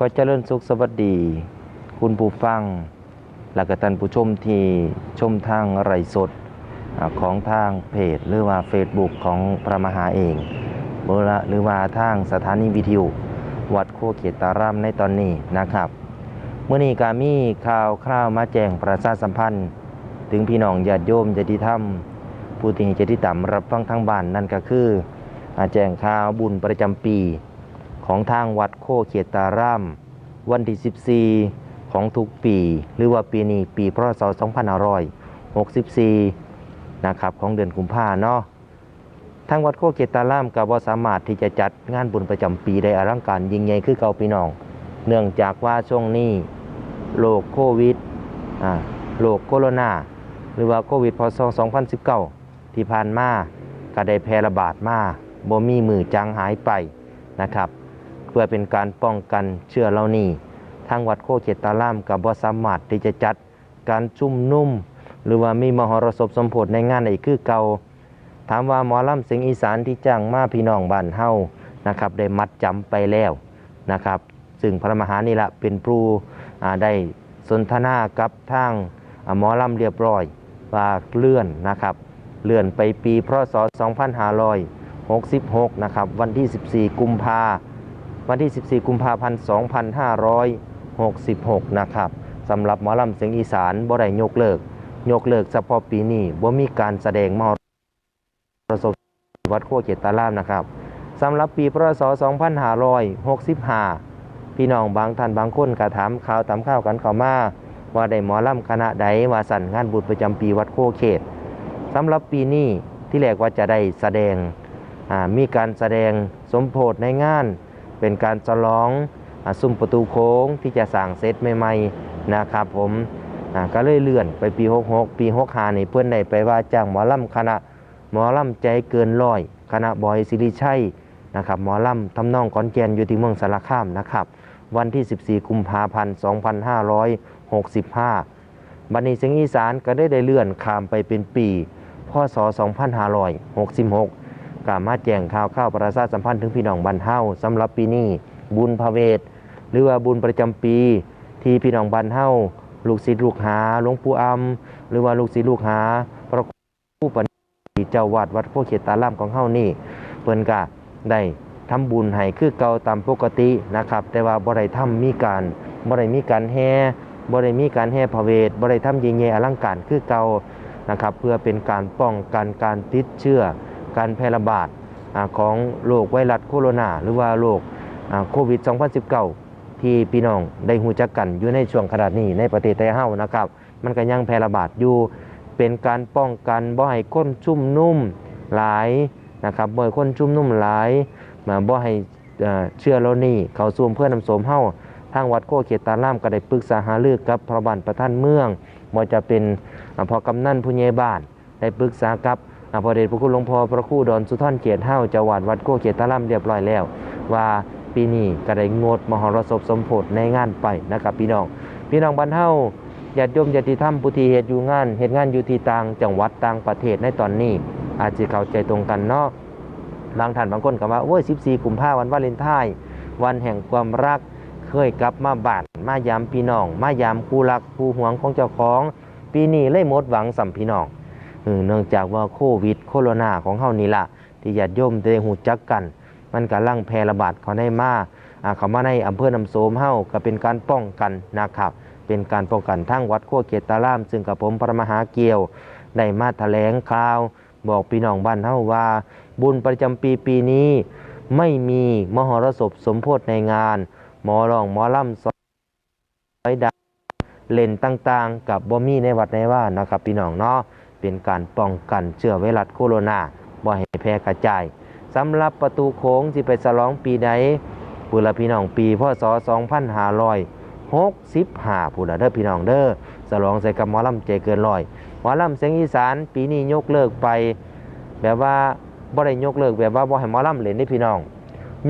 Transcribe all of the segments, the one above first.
ก็เจริญสุขสวัสดี คุณผู้ฟัง และก็ท่านผู้ชมที่ชมทางไรสดของทางเพจ หรือว่า Facebook ของพระมหาเองเบอร์ละหรือว่าทางสถานีวิทยุวัดโคเขตตารามในตอนนี้นะครับเมื่อนี้กามีข่าวคราวมาแจ้งประชาสัมพันธ์ ถึงพี่น้องญาติโยมญาติธรรม ผู้ที่จะที่ต่ำรับฟังทางบ้านนั่นก็คืออาแจ้งข่าวบุญประจำปี ของทางวัดโคเขตาราม วันที่ 14 ของทุกปี หรือว่าปีนี้ปีพศ2564 นะครับของเดือนกุมภาเนาะทางวัดโคเกตารามกับว่สามารถที่จะจัดงานบุญประจำปีได้อลังการยิ่งใหญ่คือเก่าพี่น้อง เนื่องจากว่าช่วงนี้โรคโควิดโรคโคโรนาหรือว่าโควิดพศ2019 ที่ผ่านมาก็ได้แพร่ระบาดมาบ่มีมือจางหายไปนะครับ เพื่อเป็นการป้องกันเชื้อเหล่านี้ทางวัดโคเขตารามกับบสามารถที่จะจัดการชุ่มนุ่ม หรือว่ามีมหรสพสมโพธในงานใดคือเก่าถามว่าหมอลำเสียงอีสานที่จ้างมาพี่น้องบ้านเฮานะครับได้มัดจำไปแล้วนะครับซึ่งพระมหานี่ละเป็นครูอ่าได้สนทนากับทางหมอลำเรียบร้อยว่าเลื่อนนะครับเลื่อนไปปีพศ2566 นะครับ วันที่ 14 กุมภา วันที่ 14 กุมภาพันธ์ 2566 นะครับสำหรับหมอลำเสียงอีสานบ่ได้ยกเลิก ยกเลิกเฉพาะปีนี้บ่มีการแสดงมหรสพวัดโคเกตตารามนะครับสำหรับปีพศ 2565 พี่น้องบางท่านบางคนก็ถามข่าวตามข่าวกันเข้ามาว่าได้หมอลำคณะใดว่าสั่นงานบุญประจำปีวัดโคเขตสำหรับปีนี้ที่แรกว่าจะได้แสดงมีการแสดงสมโพธในงาน เป็นการฉลองอาซุ้มประตูโค้งที่จะสั่งเซตใหม่ๆนะครับผมก็เลยเลื่อนไปปี 66 ปี 65นี่เพื่อนได้ไปว่าจ้างหมอลำคณะหมอลำใจเกินร้อยคณะบอยสิริชัยนะครับหมอลำทำนองก้อนแกนอยู่ที่เมืองสารคามนะครับ วันที่ 14 กุมภาพันธ์ 2565 บันนี้เสียงอีสานก็ได้ได้เลื่อนข้ามไปเป็นปี พศ 2566 กามาแจ้งข่าวข้าวประชาสัมพันธ์ถึงพี่น้องบ้านเฮาสำหรับปีนี้บุญพระเวทหรือว่าบุญประจำปี ที่พี่น้องบ้านเฮาลูกศิษย์ลูกหาหลวงปู่อำหรือว่าลูกศิษย์ลูกหาพระครูปณิเจ้าวาดวัดโพเขตตารามของเฮานี่เพิ่นก็ได้ทำบุญให้คือเก่าตามปกตินะครับ แต่ว่าบ่ได้ทำมีการบ่ได้มีการแห่บ่ได้มีการแห่พระเวทบ่ได้ทำยิ่งใหญ่อลังการคือเก่านะครับ เพื่อเป็นการป้องกันการติดเชื้อ การแพร่ระบาดอของโรคไวรัสโคโรนาหรือว่าโรคโควิด 2019 ที่พี่น้องได้หูจักกันอยู่ในช่วงขนาดนี้ในประเทศไทยเฮานะครับ มันก็ยังแพร่ระบาดอยู่เป็นการป้องกันบ่ให้คนชุ่มนุ่มหลายนะครับบ่ให้คนชุ่มนุ่มหลายมาบ่ให้เชื้อเหล่านี้เขาสู่เพื่อนำสมเฮาทางวัดโคเขตตารามก็ได้ปรึกษาหารือกับพระบานประท่านเมืองบ่จะเป็นพอกำนันผู้ใหญ่บ้านได้ปรึกษากับ พระเดชพระคุณหลวงพ่อพระครูดอนสุท่านเกียรติเฮาเจ้าวาดวัดโคเขตตารามเรียบร้อยแล้ว ว่าปีนี้ก็ได้งดมหรสพสมโพธิในงานไปนะครับพี่น้อง พี่น้องบ้านเฮาญาติโยมญาติธรรมผู้ที่เฮ็ดอยู่งานเฮ็ดงานอยู่ที่ต่างจังหวัดต่างประเทศในตอนนี้ อาจจะเข้าใจตรงกันเนาะบางท่านบางคนก็ว่าโอ้ย14กุมภาพันธ์วันวาเลนไทน์วันแห่งความรักเคยกลับมาบานมายามพี่น้อง มายามคู่รักคู่หวงของเจ้าของ ปีนี้เลยหมดหวังสัมพี่น้อง เนื่องจากว่าโควิดโคโรนาของเฮานี่ล่ะ ที่ญาติโยมได้หูจักกัน มันกำลังแพร่ระบาดเขาได้มาเขามาในอำเภอน้ำโสมเฮาก็เป็นการป้องกันนะครับ เป็นการป้องกันทั้งวัดโคเกตตาราม ซึ่งกับผมพระมหาเกี่ยวได้มาแถลงข่าว บอกพี่น้องบ้านเฮาว่า บุญประจำปีปีนี้ไม่มีมหรสพสมโพธิในงาน หมอรองหมอลำซอยดาเล่นต่างๆ กับบ่มีในวัดในว่านะครับพี่น้องเนาะ เป็นการป้องกันเชื้อไวรัสโคโรนาบ่ให้แพร่กระจายสำหรับประตูโค้งที่ไปฉลองปีใดปุระพี่น้องปีพศ2565ผู้ละเด้อพี่น้องเด้อฉลองใส่กับหมอลำใจเกินร้อยหมอลำเสียงอีสานปีนี้ยกเลิกไป แบบว่าบ่ได้ยกเลิกแบบว่าบ่ให้หมอลำเล่นได้พี่น้อง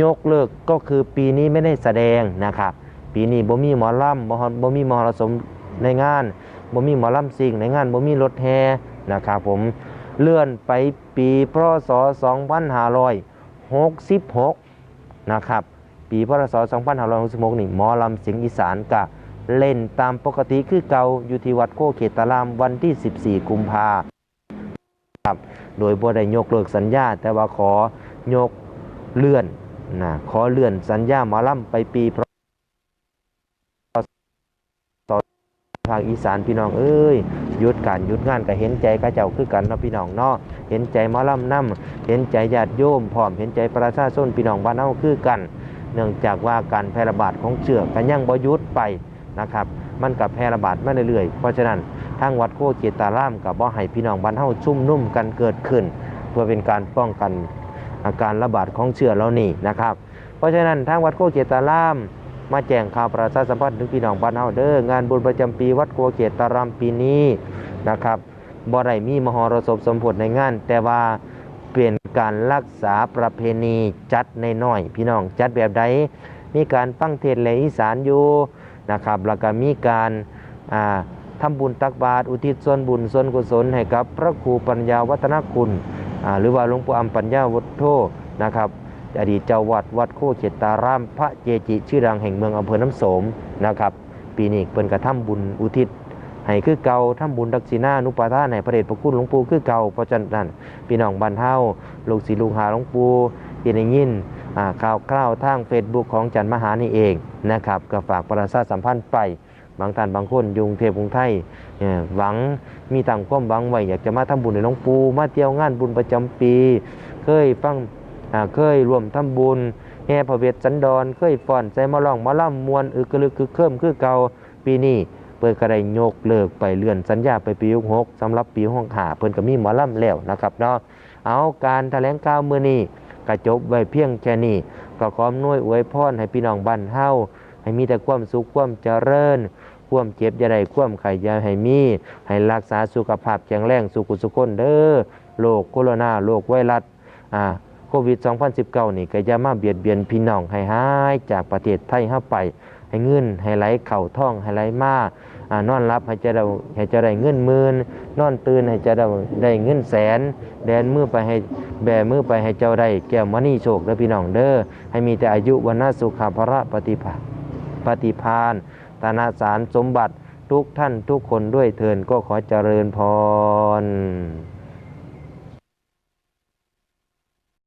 ยกเลิกก็คือปีนี้ไม่ได้แสดงนะครับปีนี้บ่มีหมอลำบ่บ่มีมหรสพในงานบ่มีหมอลำซิ่งในงานบ่มีรถแห่ นะครับผมเลื่อนไปปีพศ 2566 นะครับ ปีพศ 2566 นี่หมอลำเสียงอีสานกะเล่นตามปกติคือเก่าอยู่ที่วัดโคเขตตารามวันที่ 14 กุมภาครับ โดยบ่ได้ยกเลิกสัญญา แต่ว่าขอยกเลื่อนนะขอเลื่อนสัญญาหมอลำไปปีพศภาคอีสานพี่น้องเอ้ย ยุดการหยุดงานก็เห็นใจกระเจ้าคือกันเนาะพี่น้องเนาะเห็นใจมอลำนํเห็นใจญาติโยมพร้อมเห็นใจประชาชนพี่น้องบ้านเฮาคือกัน เนื่องจากว่าการแพร่ระบาดของเชื้อก็ยังบ่ยุดไปนะครับมันกับแพร่ระบาดมาเรื่อยๆเพราะฉะนั้นทางวัดโคเกตารามกับบ่ให้พี่น้องบ้านเฮาชุ่มนุ่มกันเกิดขึ้น เพื่อเป็นการป้องกันอาการระบาดของเชื้อเหล่านี้นะครับ เพราะฉะนั้นทางวัดโคเกตาราม มาแจ้งข่าวประชาสัมพันธ์ถึงพี่น้องบ้านเฮาเด้องานบุญประจำปีวัดโคเกตารามปีนี้นะครับบ่ได้มีมหรสพสมโพธิในงาน แต่ว่าเป็นการรักษาประเพณีจัดในน้อยพี่น้องจัดแบบใดมีการฟังเทศน์และอีสานอยู่นะครับแล้วก็มีการาทำบุญตักบาตรอุทิศส่วนบุญส่วนกุศลให้กับพระครูปัญญาวัฒนคุณหรือว่าหลวงปู่อัมปัญญาวัฒโธนะครับ อดีตเจ้าวัดวัดโคเขตตารามพระเจจิ ชื่อดังแห่งเมืองอำเภอน้ำโสมนะครับ ปีนี้เพิ่นกระทำบุญอุทิศให้คือเก่าทำบุญดักษิณานุปาทานในพระเดชพระคุณหลวงปู่คือเก่าเพราะฉะนั้นพี่น้องบ้านเฮาลูกศิษย์ลูกหาหลวงปู่ที่ได้ยินอ่าข่าวคราวทาง Facebook ของจันมหานี่เองนะครับก็ฝากประชาสัมพันธ์ไปบางท่านบางคนยุงเทพกรุงไทยหวังมีต่างความหวังไว้อยากจะมาทำบุญในหลวงปู่มาเที่ยวงานบุญประจำปี เคยฟัง เคยร่วมทำบุญแห่พระเวทสันดร เคยฟ้อนใส่มาล่องมาล่ำมวนอึกระลึกคือเคริ่มคือเก่าปีนี้เปิดกระไดยกเลิกไปเลื่อนสัญญาไปปีหกสำหรับปีห้องหาเพิ่นก็มีหมอล่ำแล้วนะครับเนาะเอาการแถลงข่าวมื้อนี้กระจบไว้เพียงแค่นี้ก็ขออำนวยอวยพรให้พี่น้องบ้านเฮาให้มีแต่ความสุขความเจริญความเจ็บอย่าได้ความไข้อย่าให้มี ให้รักษาสุขภาพแข็งแรงสุขุสุขคนเด้อโรคโคโรนาโรคไวรัสอ่า โควิด 2019 นี่ก็อย่ามาเบียดเบียนพี่น้องให้หายจากประเทศไทยเฮาไป ให้เงินให้ไหลเข้าท้องให้ไหลมาอ่านอนรับให้จะได้ให้จะได้เงินหมื่นนอนตื่นให้จะได้ได้เงินแสน แดนมือไปให้แบมือไปให้เจ้าได้แก้วมณีโชคเด้อพี่น้องเด้อให้มีแต่อายุวันนาสุขภระปฏิภาปฏิพานตานาสารสมบัติทุกท่านทุกคนด้วยเทินก็ขอเจริญพร